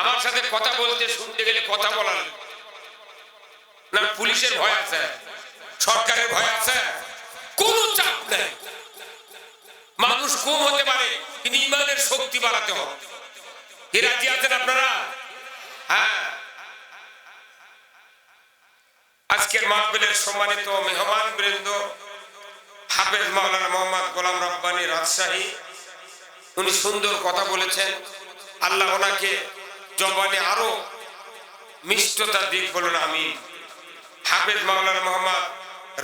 আমার সাথে কথা বলতে, শুনতে গেলে কথা বলার না, পুলিশের ভয় আছে, সরকারের ভয় আছে, কোনো চাপ নেই। মানুষ কম হতে পারে, কিন্তু ইমানের শক্তি বাড়াতে হবে। এ রাজি আছেন আপনারা? হ্যাঁ। আজকের মাহফিলের সম্মানিত মেহমান বৃন্দ, হাফেজ মাওলানা মোহাম্মদ গোলাম রব্বানী রাজশাহী। উনি সুন্দর কথা বলেছেন। আল্লাহ ওনাকে জবানে আরও মিষ্টতা দিক বলুন আমি হাফেজ মাওলানা মোহাম্মদ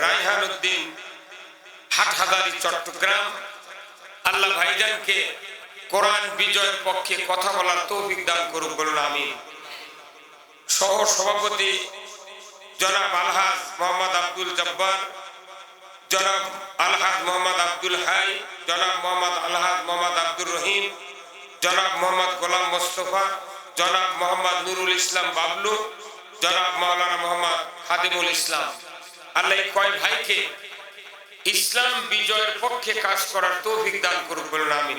রাইহান উদ্দিন হাটহাজারি, চট্টগ্রাম। আল্লাহ ভাইজানকে কোরআন বিজয়ের পক্ষে কথা বলার তৌফিক দান করুক বলুন আমি সহ সভাপতি জনাব আলহাজ মোহাম্মদ আব্দুল জব্বার, জনাব আলহাজ মোহাম্মদ আব্দুল হাই, জনাব মোহাম্মদ আলহাজ মোহাম্মদ আব্দুর রহিম, জনাব মোহাম্মদ গোলাম মোস্তফা জনাব মোহাম্মদ নুরুল ইসলাম বাবলু, জনাব মাওলানা মোহাম্মদ খাদিমুল ইসলাম। আল্লাহ কয় ভাইকে ইসলাম বিজয়ের পক্ষে কাজ করার তৌফিক দান করুক বলুন আমি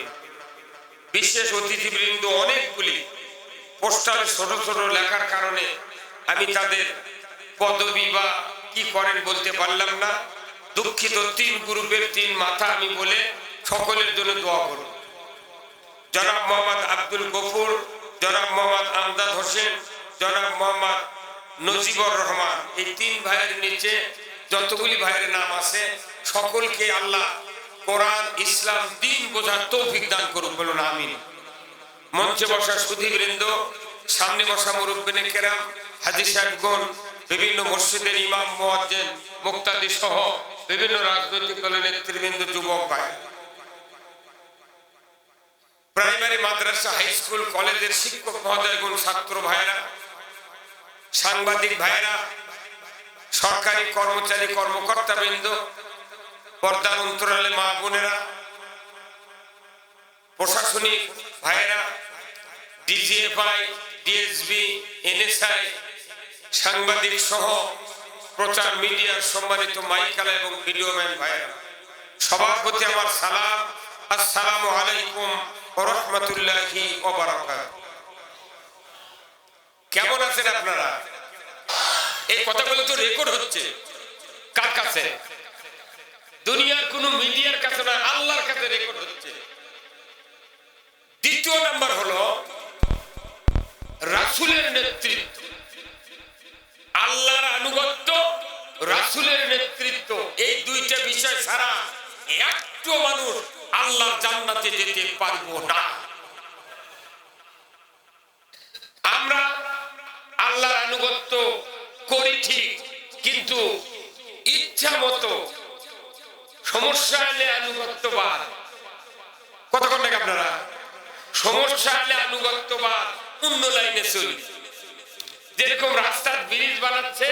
বিশেষ অতিথিবৃন্দ অনেকগুলি, পোস্টারে ছোট ছোট লেখার কারণে আমি তাদের পদবি বা কি করেন বলতে পারলাম না। দুঃখিত, তিন গ্রুপের তিন মাথা আমি বলে সকলের জন্য দোয়া করুন। জনাব মোহাম্মদ আব্দুল গফুর জনাব মোহাম্মদ আমদাদ হোসেন, জনাব মোহাম্মদ নজিবুর রহমান। এই তিন ভাইয়ের নিচে যতগুলি ভাইয়ের নাম আছে, সকলকে আল্লাহ কোরআন, ইসলাম, দিন বোঝার তৌফিক দান করুক, বলুন আমিন। মঞ্চে বসা সুধীবৃন্দ, সামনে বসা মুরব্বিনে কেরাম, হাজি সাহেবগণ, বিভিন্ন মসজিদের ইমাম, মোয়াজ্জেন, মুক্তাদি সহ বিভিন্ন রাজনৈতিক দলের নেতৃবৃন্দ, যুবক ভাই। প্রাইমারি মাদ্রাসা হাই স্কুল কলেজের শিক্ষক মহোদয় গুণ ছাত্র ভাইরা সাংবাদিক ভাইরা সরকারি কর্মচারী কর্মকর্তা বৃন্দ পর্দা মন্ত্রণালয় মা বোনেরা, প্রশাসনিক ভাইয়েরা, ডিজিএফআই, ডিএসবি, এনএসআই, সাংবাদিক সহ প্রচার মিডিয়ার সম্মানিত মাইকালা এবং ভিডিও ম্যান ভাইয়েরা, সবার প্রতি আমার সালাম, আসসালামু আলাইকুম। রহমতুল্লাহি কেমন আছেন আপনারা? এই কথাগুলো তো রেকর্ড হচ্ছে। কার কাছে? দুনিয়ার কোন মিডিয়ার কাছে না আল্লাহর কাছে রেকর্ড হচ্ছে। দ্বিতীয় নাম্বার হলো, রাসুলের নেতৃত্ব। আল্লাহর আনুগত্য, রাসুলের নেতৃত্ব। এই দুইটা বিষয় ছাড়া একটু মানুষ আল্লাহর জান্নাতে যেতে পারব না। আমরা আল্লাহর আনুগত্য করি ঠিক, কিন্তু ইচ্ছা মতো সমস্যা এলে আনুগত্যবাদ। কতক্ষণ নাকি আপনারা? সমস্যা এলে আনুগত্যবাদ অন্য লাইনে চলি। যেরকম রাস্তার ব্রিজ বানাচ্ছে,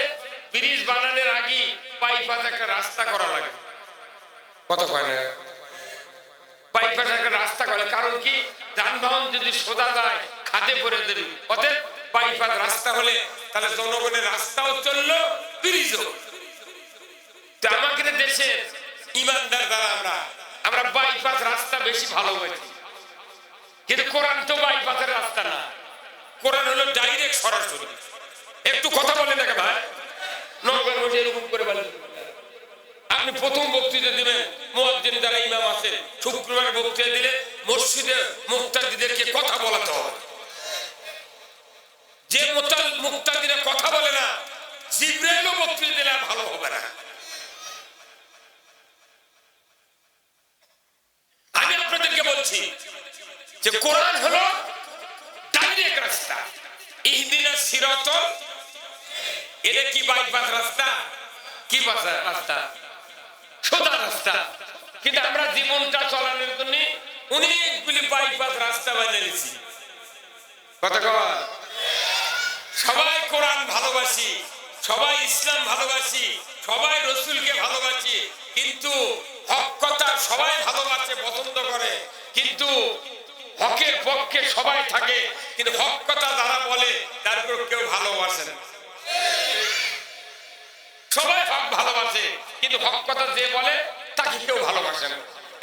ব্রিজ বানানোর আগে পাইপাস একটা রাস্তা করা লাগে। কত কয় না? পাইপাস একটা রাস্তা করে। কারণ কি? যানবাহন যদি সোজা যায়, খাদে পড়ে দেবে। অতএব পাইপাস রাস্তা হলে তাহলে জনগণের রাস্তাও চলল, ব্রিজও। তো আমাদের দেশের ইমানদার দ্বারা আমরা আমরা বাইপাস রাস্তা বেশি ভালোবাসি। কিন্তু কোরআন তো বাইপাসের রাস্তা না। কোরআন হলো ডাইরেক্ট সরাসরি। একটু কথা বলেন না ভাই। নগর এরকম করে বলেন আপনি প্রথম বক্তৃতা দিবেন, মুয়াজ্জিন যারা ইমাম আছে, শুক্রবার বক্তৃতা দিলে মসজিদে মুক্তাদিদেরকে কথা বলাতে হবে। যে মোতাল মুক্তাদিরা কথা বলে না, জিব্রাইলও বক্তৃতা দিলে ভালো হবে না। আমি আপনাদেরকে বলছি যে কোরআন হলো ডাইরেক্ট রাস্তা। ইহদিনা সিরাতল এটা কি বাইপাস রাস্তা? কি রাস্তা? সোজা রাস্তা। কিন্তু আমরা জীবনটা চালানোর জন্য অনেকগুলি বাইপাস রাস্তা বানিয়েছি কথা কওয়া সবাই কোরআন ভালোবাসি, সবাই ইসলাম ভালোবাসি, সবাই রসুলকে ভালোবাসি, কিন্তু হক কথা সবাই ভালোবাসে, পছন্দ করে। কিন্তু হকের পক্ষে সবাই থাকে, কিন্তু হক কথা যারা বলে তারপর কেউ ভালোবাসে না। সবাই হক ভালোবাসে। কিন্তু হক কথা যে বলে, তাকে কেউ ভালোবাসে না।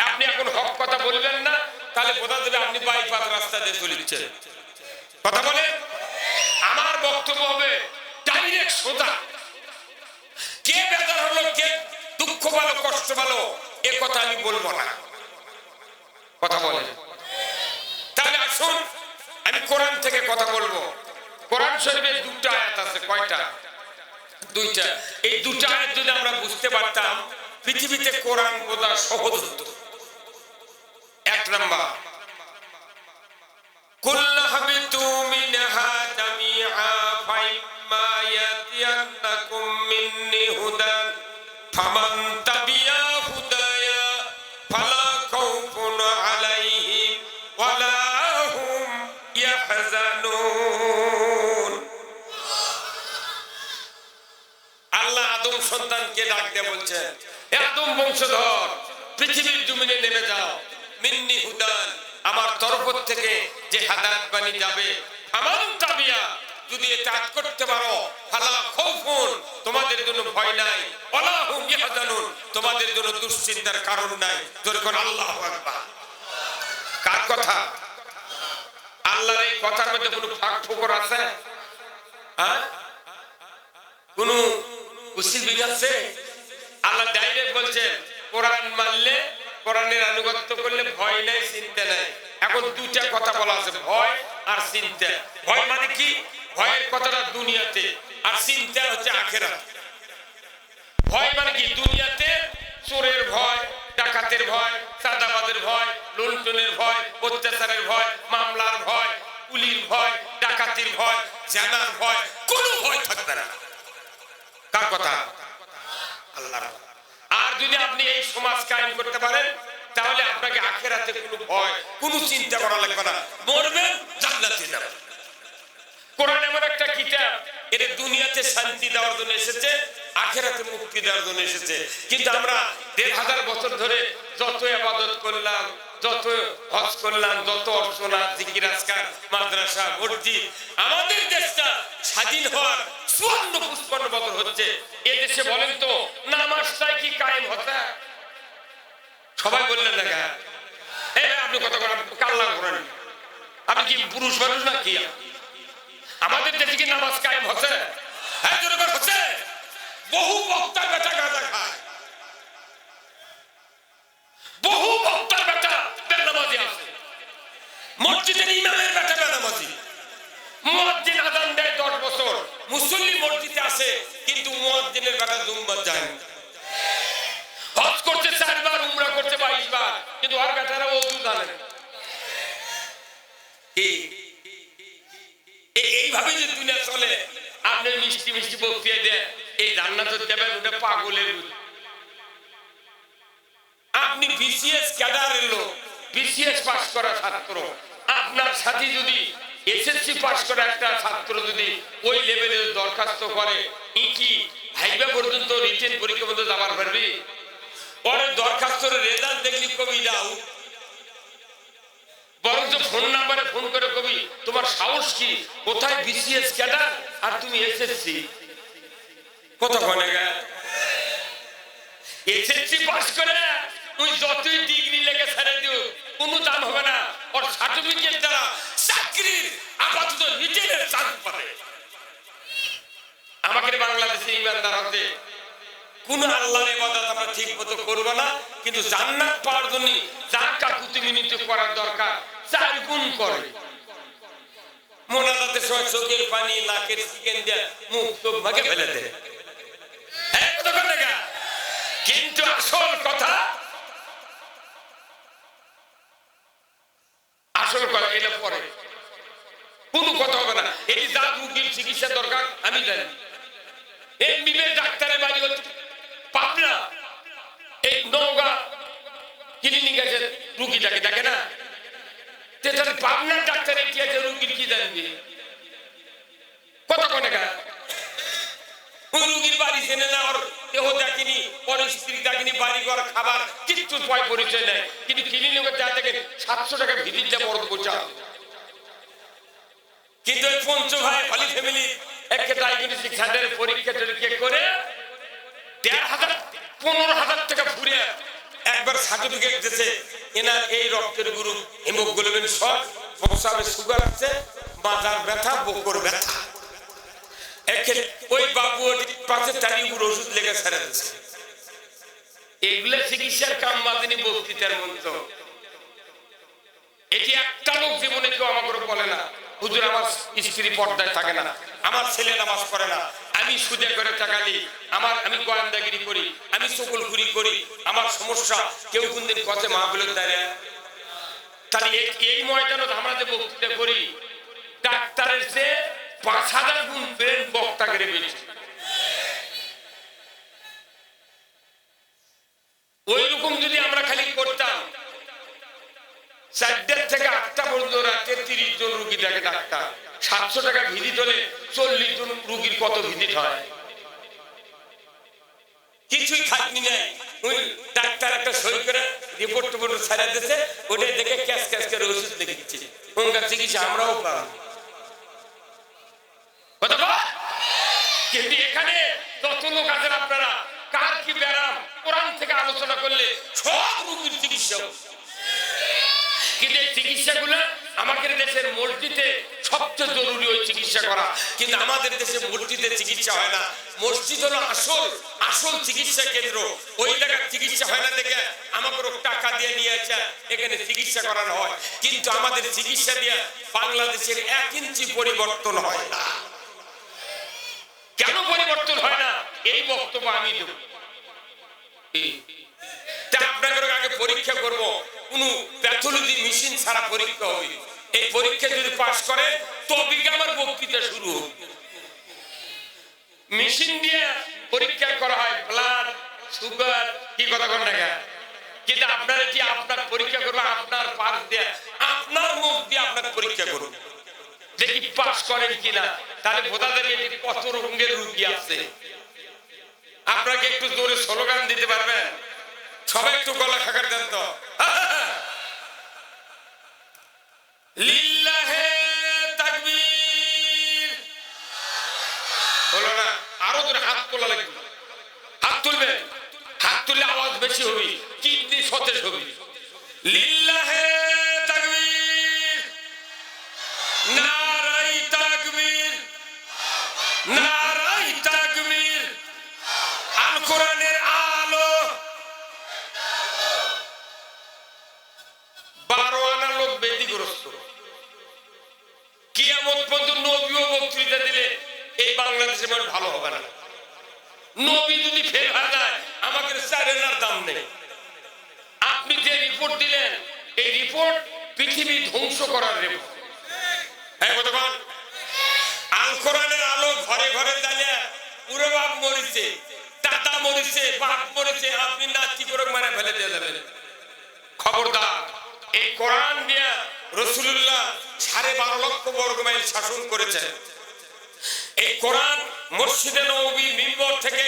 আপনি এখন হক কথা বলবেন না, তাহলে বোঝা যাবে আপনি বাইপাস রাস্তা দিয়ে চলিচ্ছেন। কথা বলে? আমার বক্তব্য হবে ডাইরেক্ট সোজা। কে বেদার হলো, কে দুঃখ ভালো, কষ্ট ভালো, এ কথা আমি বলব না। কথা বলে। তাহলে আসুন, আমি কোরআন থেকে কথা বলব। কোরআন শরীফের দুটো আয়াত আছে, কয়টা? দুইটা। এই দুটা আয়াত যদি আমরা বুঝতে পারতাম, পৃথিবীতে কোরআন বোঝা সহজ হত। এক নাম্বার। কুল্লাহাবিতু মিনহা জামিআ ফাইম্মা ইয়াতিয়ান্নাকুম মিন্নি হুদান ফামান আদম বংশধর, পৃথিবীর জমিনে নেমে যাও। মিন্নি হুদান, আমার তরফ থেকে যে হাদায়াত বাণী যাবে আমার তাবিয়া, যদি এটা করতে পারো, ফালা খৌফুন, তোমাদের জন্য ভয় নাই, ওয়ালা হুম তোমাদের জন্য দুশ্চিন্তার কারণ নাই। কোন আল্লাহু আকবার। কার কথা? আল্লাহর এই কথার মধ্যে কোনো ফাঁক ফোকর আছে? হ্যাঁ? কোন কুশিল আছে? আল্লাহ ডাইরেক্ট বলছে কোরআন মানলে কোরআনের আনুগত্য করলে ভয় নাই, চিন্তা নাই। এখন দুইটা কথা বলা আছে, ভয় আর চিন্তা। ভয় মানে কি? ভয়ের কথাটা দুনিয়াতে, আর চিন্তা হচ্ছে আখেরাত। ভয় মানে কি? দুনিয়াতে চোরের ভয়, ডাকাতের ভয়, চাঁদাবাদের ভয়, লুণ্ঠনের ভয়, অত্যাচারের ভয়, মামলার ভয়, পুলির ভয়, ডাকাতির ভয়, জানার ভয়, কোনো ভয় থাকবে না। কার কথা? আল্লাহর আর যদি আপনি এই সমাজ কায়েম করতে পারেন, তাহলে আপনাকে আখেরাতে কোনো ভয়, কোনো চিন্তা করা লাগবে না। মরবেন জান্নাতে যাবেন কোরআন এমন একটা কিতাব, এটা দুনিয়াতে শান্তি দেওয়ার জন্য এসেছে, আখেরাতে মুক্তি দেওয়ার জন্য এসেছে। কিন্তু আমরা দেড় হাজার বছর ধরে যত আবাদত করলাম যত হজ করলাম, যত অর্চনা, জিকির, আজকার, মাদ্রাসা, মসজিদ, আমাদের দেশটা স্বাধীন হওয়ার চুয়ান্ন পুষ্পান্ন বছর হচ্ছে। এ দেশে বলেন তো, নামাজটাই কি কায়েম হতে? সবাই বললেন না কেন? আপনি কাল্লা করেন আপনি কি পুরুষ মানুষ না কি আমাদের দেশে কি নামাজ কায়েম হচ্ছে? হ্যাঁ হচ্ছে। বহু বক্তার বেটা গাঁজা খায়। বহু বক্তার বেটা বেনামাজি আছে মসজিদের ইমামের বেটারা এইভাবে যে দুনিয়া চলে, আপনি মিষ্টি মিষ্টি বক্তৃতা দেয় এই জান্নাত দেবেন ওটা পাগলের। আপনি বিসিএস ক্যাডারের লোক বিসিএস পাস করা ছাত্র। আপনার সাথে যদি এসএসসি পাস করা একটা ছাত্র যদি ওই লেভেলে দরখাস্ত করে কি হাইবা পর্যন্ত রিটেন পরীক্ষা পর্যন্ত যাবার পারবি? পরে দরখাস্তর রেজাল্ট দেখলি কবি দাও। বরঞ্চ ফোন নাম্বারে ফোন করে কবি, তোমার সাহস কি? কোথায় বিসিএস ক্যাডার আর তুমি এসএসসি কত কনে? গা এসএসসি পাস করে? তুই যতই ডিগ্রি লেগে ছেড়ে দিও, কোনো দাম হবে না। ওর সার্টিফিকেট দ্বারা চাকরির আপাতত রিটেনের চান্স পাবে আমাকে বাংলাদেশে ইমানদার হতে কোন আল্লাহর ইবাদত আমরা ঠিক করব না, কিন্তু জান্নাত পাওয়ার জন্য যা কাকুতি মিনিট করার দরকার, চার গুণ করে। মোনাজাতের সময় চোখের পানি, নাকের চিকেন দিয়ে মুখ চোখ ভাগে ফেলে দেয়? কিন্তু আসল কথা আসল কথা এটা পরে। কোন কথা হবে না। এই যা রুগীর চিকিৎসা দরকার, আমি জানি। এই মিলে ডাক্তারের বাড়ি হচ্ছে পাবনা। এই নৌকা ক্লিনিক আছে, রুগীটাকে দেখে না? পাবনার ডাক্তারের কি আছে, রুগীর কি জানবে? কত কোনে? পরীক্ষা করে পনেরো হাজার টাকা ঘুরে একবার সার্টিফিকেট দিয়েছে, এনার এই রক্তের গ্রুপ হিমোগ্লোবিন শর্ট প্রস্রাবে সুগার আছে, মাজার ব্যথা, বকর ব্যথা। ওই বাবু পাশে তারি উপর ওষুধ লেগে ছেড়ে দিচ্ছে। এগুলো চিকিৎসার কাম বাদিনী বক্তৃতার মন্ত্র এটি একটা লোক জীবনে কেউ আমাকে বলে না। হুজুর, আমার স্ত্রী পর্দায় থাকে না। আমার ছেলে নামাজ না। আমি সুদে করে টাকা দিই। আমার, আমি গোয়েন্দাগিরি করি। আমি চকুলখুরি করি। আমার সমস্যা, কেউ কোনদিন কথে মাহবিলের দাঁড়িয়ে তাহলে এই- এই ময়দানে আমরা যে বক্তৃতা করি, ডাক্তারের চেয়ে পাঁচ হাজার গুণ ব্রেন বক্তা করে বেশি। ওই রকম যদি আমরা খালি করতাম থেকে আটটা পর্যন্ত রাতে তিরিশ জন রুগী দেখে ডাক্তার। সাতশো টাকা ভিজিট হলে চল্লিশ জন রুগীর কত ভিজিট হয়? কিছুই খাটনি নাই ওই ডাক্তার একটা সই করে রিপোর্ট টিপোর্ট ছাড়া ওটাই দেখে ক্যাশ ক্যাশ করে ওষুধ লিখে দিচ্ছে চিকিৎসা আমরাও পাবো কথা বল? কিন্তু এখানে যত লোক আছেন আপনারা, কার কি ব্যারাম কোরআন থেকে আলোচনা করলে সব রোগীর চিকিৎসা ওই চিকিৎসা হয় না। দেখে টাকা দিয়ে এখানে চিকিৎসা করানো হয়। কিন্তু আমাদের চিকিৎসা দিয়ে বাংলাদেশের এক ইঞ্চি পরিবর্তন হয় না। কেন পরিবর্তন হয় না? এই বক্তব্য আমি দেব। আগে পরীক্ষা করব। কোন প্যাথোলজি মেশিন ছাড়া পরীক্ষা হবে। এই পরীক্ষা যদি করে তবে আমার বক্তৃতা শুরু হবে। মেশিন দিয়ে পরীক্ষা করা হয় ব্লাড সুগার কি কথা কোন? টাকা কিন্তু আপনারা কি আপনার পরীক্ষা করবে আপনার পাস দিয়ে, আপনার মুখ দিয়ে আপনার পরীক্ষা করুন করেন কিনা, তাহলে বোঝা যাবে কত রঙের রুগী আছে আপনাকে একটু জোরে স্লোগান দিতে পারবেন? সবাই একটু গলা খাকার দেন তো। লিল্লাহে হাত তুলবে? হাত তুললে আওয়াজ বেশি হবে, কিডনি সতেজ হবে। লিল্লাহে কিয়ামত পর্যন্ত নবীও বক্তৃতা দিলে না। নবী আপনি যে রিপোর্ট দিলেন, এই রিপোর্ট পৃথিবী ধ্বংস করার রিপোর্ট হ্যাঁ আল ঘরে ঘরে জ্বালিয়ে পুরো বাপ মরেছে, দাদা মরেছে, বাপ করে মারা ফেলে দিয়ে যাবেন। খবরদার, এই কোরআন দিয়ে রসুল্লাহ সাড়ে বারো লক্ষ বর্গ মাইল শাসন করেছেন। এই কোরআন মসজিদে নবী মিম্বর থেকে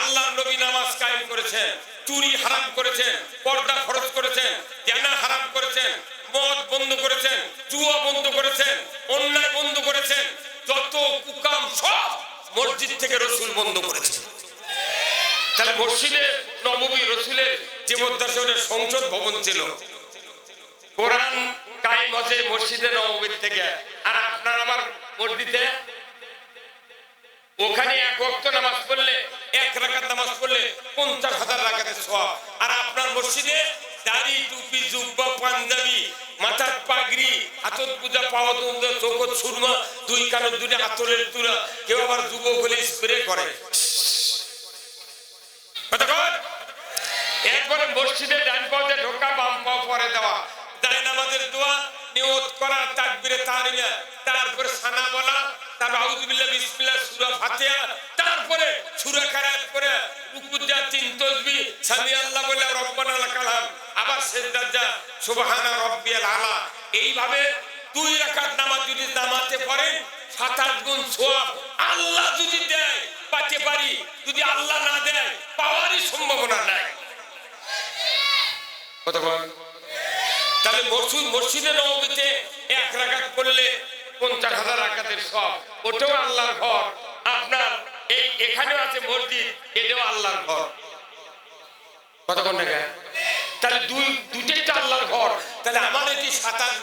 আল্লাহ নবী নামাজ কায়েম করেছেন, চুরি হারাম করেছেন, পর্দা খরচ করেছেন, জানা হারাম করেছেন, মদ বন্ধ করেছেন, জুয়া বন্ধ করেছেন, অন্যায় বন্ধ করেছেন, যত কুকাম সব মসজিদ থেকে রসুল বন্ধ করেছেন। তাহলে মসজিদে নবমী রসুলের জীবদ্দর্শনের সংসদ ভবন ছিল। কোরআন কায়েম হচ্ছে মসজিদে নবমীর থেকে। আর আপনার আমার মসজিদে ওখানে এক ওয়াক্ত নামাজ পড়লে, এক রাকাত নামাজ পড়লে পঞ্চাশ হাজার রাকাতের সওয়াব। আর আপনার মসজিদে দাড়ি, টুপি, জুব্বা, পাঞ্জাবি, মাথার পাগড়ি হাতত পূজা, পাওয়া চোখত সুরমা, দুই কানের দুটো আতরের তুলা, কেউ আবার যুবক হলে স্প্রে করে? এরপরে মসজিদে ডান পাওতে ঢোকা বাম পাও পরে দেওয়া। দোয়া নিয়ত করা, তাকবিরে তারপরে সানা বলা, তারপর আল্লাহ এইভাবে দুই নামাজ যদি পারেন সাত আট গুণ সওয়াব আল্লাহ যদি দেয় পাতে পারি। যদি আল্লাহ না দেয়, পাওয়ারই সম্ভাবনা নাই। কতক্ষণ তাহলে মসজিদ মসজিদে নবীতে এক রাকাত করলে পঞ্চাশ হাজার রাকাতের সব। ওটাও আল্লাহর ঘর। আপনার এই এখানেও আছে মসজিদ, এটাও আল্লাহর ঘর। কতক্ষণ টাকা তাহলে দুই আল্লাহর ঘর। তাহলে আমার সাতাশ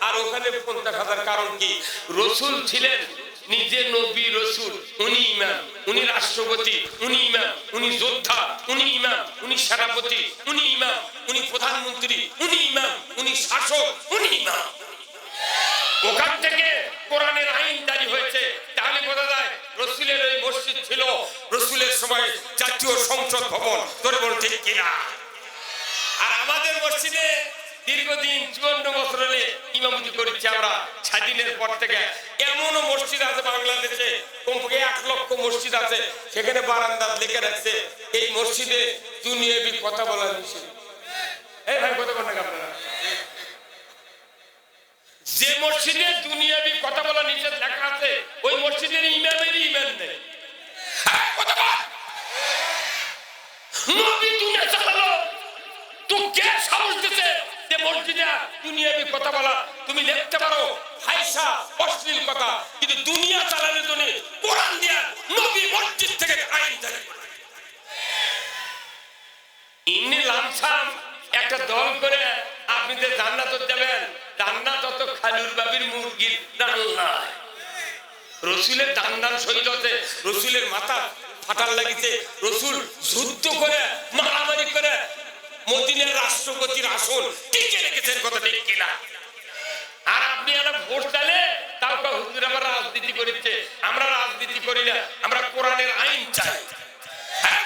আর ওখানে পঞ্চাশ হাজার কারণ কি? রসুল ছিলেন নিজে নবী রসুল, উনি ইমাম, উনি রাষ্ট্রপতি, উনি ইমাম, উনি যোদ্ধা, উনি ইমাম, উনি সেনাপতি, উনি ইমাম, উনি প্রধানমন্ত্রী, উনি ইমাম, উনি শাসক, উনি ইমাম। ওখান থেকে কোরআনের আইন জারি হয়েছে। তাহলে বোঝা যায়, রসুলের ওই মসজিদ ছিল রসুলের সময় জাতীয় সংসদ ভবন। তোর বল ঠিক কিনা আর আমাদের মসজিদে দীর্ঘদিন চুয়ান্ন বছর হলে ইমামতি করেছি আমরা। স্বাধীনের পর থেকে এমনও মসজিদ আছে বাংলাদেশে কমপক্ষে এক লক্ষ মসজিদ আছে সেখানে বারান্দা লিখে রাখছে এই মসজিদে দুনিয়াবি কথা বলা নিষেধ এই ভাই কথা বলেন আপনারা। যে মসজিদে দুনিয়াবি কথা বলা নিষেধ লেখা আছে ওই মসজিদের ইমামেরই ইমান নেই। হ্যাঁ, কথা বল। নবী দুনিয়া চালালো তো কে সাহস দিতে যে মসজিদে দুনিয়াবি কথা বলা, তুমি লিখতে পারো হাইসা অশ্লীল কথা। কিন্তু দুনিয়া চালানোর জন্য কোরআন দিয়া নবী মসজিদ থেকে আইন জারি। ইমনি লামসাম, একটা দল করে আপনি যে জান্নাত যাবেন, জান্নাত অত খালুর বাবির মুরগির রান্না রসুলের দান দান শহীদ হতে রসুলের মাথা ফাটার লাগিছে, রসুল যুদ্ধ করে, মারামারি করে, মদিনের রাষ্ট্রপতির আসন টিকে রেখেছেন কথা আর আপনি ভোট হুজুর আমরা রাজনীতি করেছে আমরা রাজনীতি করি না, আমরা কোরআনের আইন চাই। হ্যাঁ।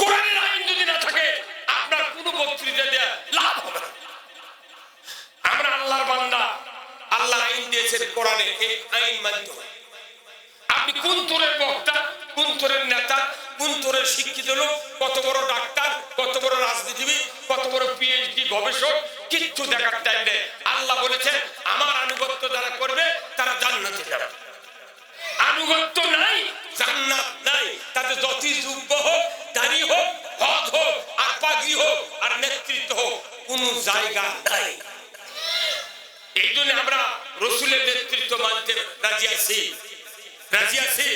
কোরআনের আইন যদি না থাকে, আপনার কোনো বক্তৃতা দেওয়া লাভ হবে না। আমরা আল্লাহর বান্দা, আল্লাহ আইন দিয়েছেন কোরআনে, এই আইন মানতে আপনি কোন তোরের বক্তা, কোন তোরের নেতা, কোন তোরের শিক্ষিত লোক, কত বড় ডাক্তার কত বড় রাজনীতিবিদ কত বড় পিএইচডি গবেষক, কিচ্ছু দেখার টাইম নেই। আল্লাহ বলেছেন, আমার আনুগত্য যারা করবে, তারা জান্নাতে যাবে। আনুগত্য নাই, জান্নাত নাই। তাতে যতই যোগ্য হোক, দাড়ি হোক হজ হোক আর পাগড়ি হোক, আর নেতৃত্ব হোক, কোনো জায়গা নাই। এই জন্য আমরা রসুলের নেতৃত্ব মানতে রাজি আছি। রাজি আছি?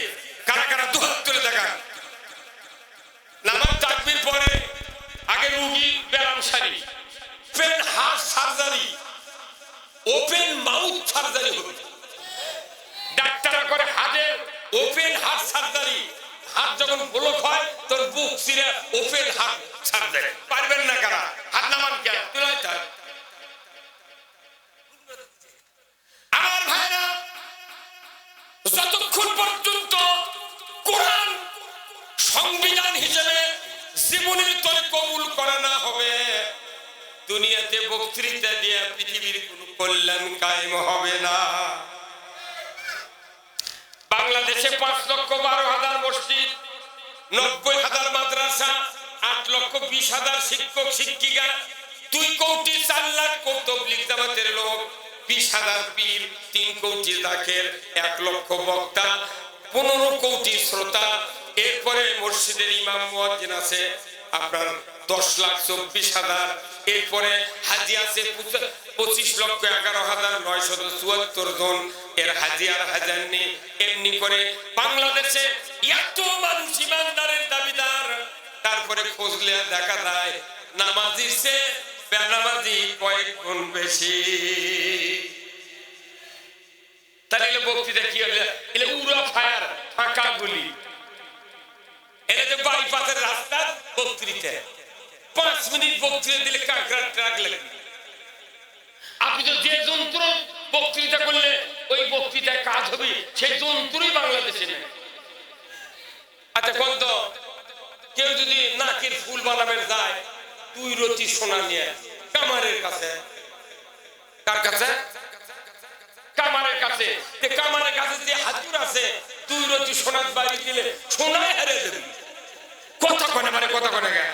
কারা কারা দুহাত তুলে দেখা নামাজ তাকবির পরে আগে রুগী ব্যায়াম সারি open heart surgery open mouth surgery হবে। ডাক্তাররা করে হাতের ওপেন হার্ট সার্জারি হাত যখন ব্লক হয়, তোর বুক ছিঁড়ে ওপেন হার্ট সার্জারি পারবেন না কারা? হাত নামান তুলে থাক আমার ভাইরা, যতক্ষণ পর্যন্ত কোরআন সংবিধান হিসেবে জীবনের না হবে দুনিয়াতে বক্তৃতা দিয়ে পৃথিবীর কোন কল্যাণ কায়েম হবে না। বাংলাদেশে পাঁচ লক্ষ বারো হাজার মসজিদ, নব্বই হাজার মাদ্রাসা, আট লক্ষ বিশ হাজার শিক্ষক, শিক্ষিকা, দুই কোটি চার লাখ কৌতবলিক জামাতের লোক, বিশ হাজার পীর, তিন কোটি দাখের এক লক্ষ বক্তা, পনেরো কোটি শ্রোতা। এরপরে মসজিদের ইমাম মুয়াজ্জিন আছে। আপনার দশ লাখ চব্বিশ হাজার। এরপরে হাজি আছে পঁচিশ লক্ষ এগারো হাজার নয়শত চুয়াত্তর জন। এর হাজার নেই। এমনি করে বাংলাদেশে এত মানুষ ইমানদারের দাবিদার। তারপরে খুঁজলে দেখা যায় নামাজির সে বেনামাজি কয়েক গুণ বেশি। তাহলে বক্তৃতা কি হলে উড়া ফায়ার, ফাঁকা গুলি। এটা যে বাইপাসের রাস্তা, বক্তৃতা। পাঁচ মিনিট বক্তৃতা দিলে কাঁকড়া ট্রাক লাগবে আপনি তো যে যন্ত্র বক্তৃতা করলে ওই বক্তৃতায় কাজ হবে, সেই যন্ত্রই বাংলাদেশে নেই। আচ্ছা কত কেউ যদি নাকের ফুল বানাবেন যায় দুই রতি সোনা নিয়ে কামারের কাছে। কার কাছে? কামারের কাছে। কামারের কাছে যে হাতুর আছে, তুই রতি সোনার বাড়ি দিলে সোনায় হারে দেবে কথা কনে মানে কথা কনে? গে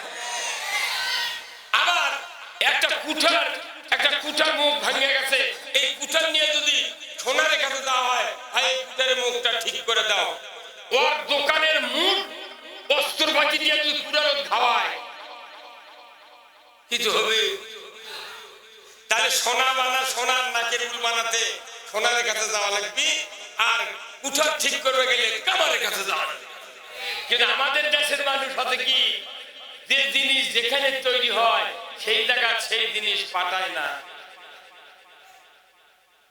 একটা কুঠার একটা কুঠার মুখ ভাঙে গেছে। এই কুঠার নিয়ে যদি সোনার কাছে দেওয়া হয় এই কুঠারের মুখটা ঠিক করে দাও। ওর দোকানের মুখ বস্ত্র বাকি দিয়ে যদি কুঠার খাওয়ায় কিছু হবে? তাহলে সোনা বানা, সোনার নাকের ফুল বানাতে সোনার কাছে যাওয়া লাগবে, আর কুঠার ঠিক করবে গেলে কামারের কাছে যাওয়া কিন্তু আমাদের দেশের মানুষ হতে কি? যে জিনিস যেখানে তৈরি হয় সেই জায়গা, সেই জিনিস পাঠায় না।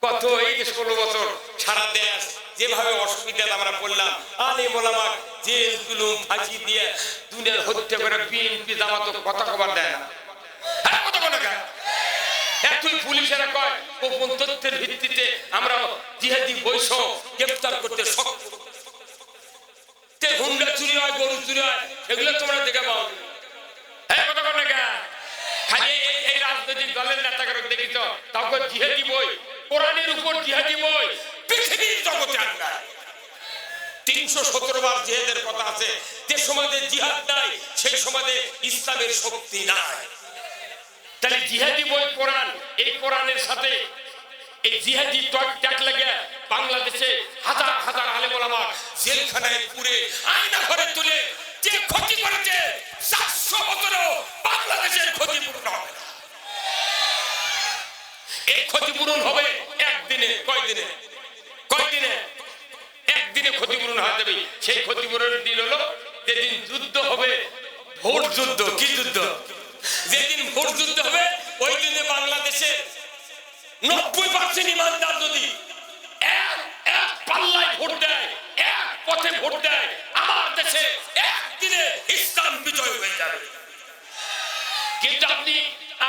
কত এই যে ষোলো বছর সারা দেশ যেভাবে অসুবিধাতে আমরা পড়লাম আলে মোলামা জেল ফাঁসি দিয়ে দুনিয়ার হত্যা করে বিএনপি জামাত কথা খবর দেয় না। হ্যাঁ পুলিশেরা কয় ভিত্তিতে আমরা করতে চুরি হয় চুরি হয় এগুলো তোমরা দেখে পাও। হ্যাঁ কথা কেন খালি এই- রাজনৈতিক দলের নেতা করে তারপর জিহাদি বই, কোরআনের উপর জিহাদি বই, পৃথিবীর জগতে তিনশো সতেরো বার জিহাদের কথা আছে, যে সমাজে জিহাদ নাই, সেই সমাজে ইসলামের শক্তি নাই। তাহলে জিহাদি বই কোরআন, এই কোরআনের সাথে এই জিহাদি ট্যাক লাগে বাংলাদেশে হাজার হাজার আলেম ওলামা জেলখানায় পুরে আয়না ঘরে তুলে যে ক্ষতি করেছে চারশো বছরও বাংলাদেশের ক্ষতিপূরণ হবে না। এই ক্ষতিপূরণ হবে একদিনে, কয়দিনে? কয়দিনে? একদিনে ক্ষতিপূরণ হয়ে যাবে সেই ক্ষতিপূরণের দিন হলো যেদিন যুদ্ধ হবে, ভোট যুদ্ধ। কি যুদ্ধ? যেদিন ভোট যুদ্ধ হবে, ওই দিনে বাংলাদেশে নব্বই পার্সেন্ট ইমানদার যদি এক এক পাল্লায় ভোট দেয়, এক পথে ভোট দেয়, আমার দেশে একদিনে ইসলাম বিজয় হয়ে যাবে।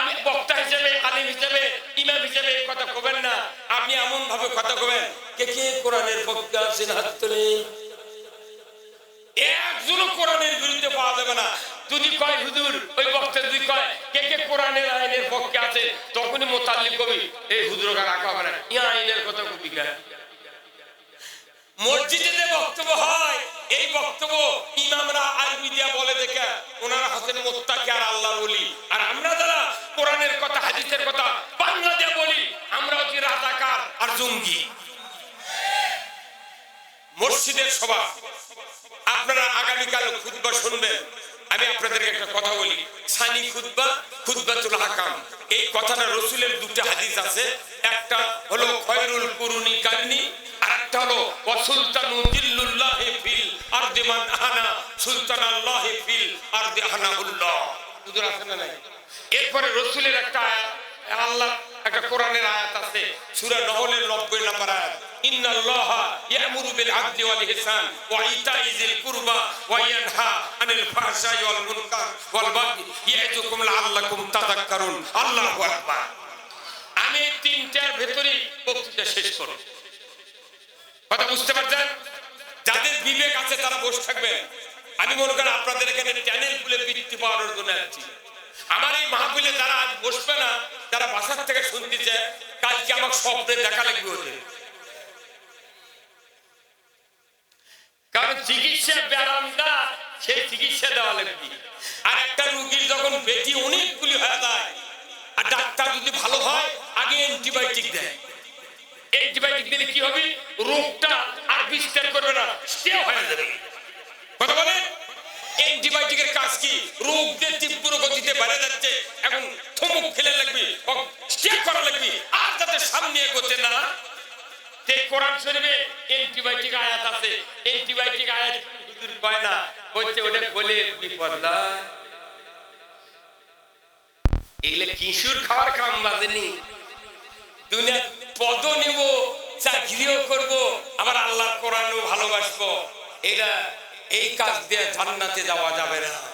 আমি বক্তা হিসেবে, আলিম হিসেবে, ইমাম হিসেবে কথা কবেন না। আপনি এমন ভাবে কথা কবেন, কে কে কোরআনের পক্ষে আছেন হাত তোলেন একজনও কোরআনের বিরুদ্ধে পাওয়া যাবে না। যদি কয়, হুজুর, ওই বক্তা যদি কয়, কে কে কোরআনের আইনের পক্ষে আছে? তখনই কবি, এই হুজুর হবে না। ইয়া আইনের কথা কবি কেন? মসজিদে বক্তব্য হয়, এই বক্তব্য ইমামরা আরবি দিয়া বলে দেখে, ওনারা হাসেন মোত্তাকি আর আল্লাহ বলি আর আমরা যারা কোরআনের কথা, হাদিসের কথা, বাংলা দিয়ে বলি, আমরা হচ্ছি রাজাকার আর জঙ্গি। মসজিদের সভা। আপনারা আগামীকাল খুতবা শুনবেন। আমি আপনাদেরকে একটা কথা বলি। সানি খুতবা, খুতবাতুল হাকাম। এই কথাটা রসুলের দুটো হাদিস আছে। একটা হলো খয়রুল কুরুনি আর একটা হলো ওয়াসুলতানু দিল্লুল্লাহি ফিল আরদি মান আহানা সুলতান আল্লাহ ফিল আরদি আহানাহুল্লাহ। হুজুর আছে না নাই? এরপরে রসুলের একটা আল্লাহ একটা কোরআনের আয়াত আছে সূরা নহলের 90 নম্বর আয়াত ইন্নাল্লাহা ইয়ামুরু বিল আদলি ওয়াল ইহসান ওয়া ইতাই যিল কুরবা ওয়া ইয়ানহা আনিল ফাহশাই ওয়াল মুনকার ওয়াল বাগি ইয়াইযুকুম লাআল্লাকুম তাযাক্কারুন। আল্লাহু আকবার। আমি তিনটার ভেতরেই বক্তৃতা শেষ করব। কথা বুঝতে পারছেন? যাদের বিবেক আছে তারা বসে থাকবেন আমি মনে করেন আপনাদের এখানে চ্যানেল খুলে বৃত্তি পাওয়ানোর জন্য আসছি আমার এই মাহফিলে যারা আজ বসবে না তারা বাসার থেকে শুনতেছে, কালকে আমার স্বপ্নে দেখা লাগবে ওদের। কারণ চিকিৎসা ব্যারামটা সেই চিকিৎসা দেওয়া লাগবে। আর একটা রুগীর যখন বেটি অনেকগুলি হয়ে যায়, আর ডাক্তার যদি ভালো হয়, আগে অ্যান্টিবায়োটিক দেয়। অ্যান্টিবায়োটিক দিলে কি হবে? রোগটা আর বিস্তার করবে না স্টে হয়ে যাবে। কথা বলে? অ্যান্টিবায়োটিকের কাজ কি? রোগ যে তীব্র গতিতে বেড়ে যাচ্ছে, এখন থমক খেলে লাগবে স্টে করা লাগবে, আর যাতে সামনে এগোতে না যে কোরআন শরীফে অ্যান্টিবায়োটিক আয়াত আছে। অ্যান্টিবায়োটিক আয়াত কয় না। হচ্ছে ওটা বলে বিপদ না। এগুলো কিশোর খাওয়ার কাম বাজেনি। দুনিয়া পদ নিব চাকরিও করব, আবার আল্লাহর কোরআনও ভালোবাসবো। এটা এই কাজ দিয়ে জান্নাতে যাওয়া যাবে না।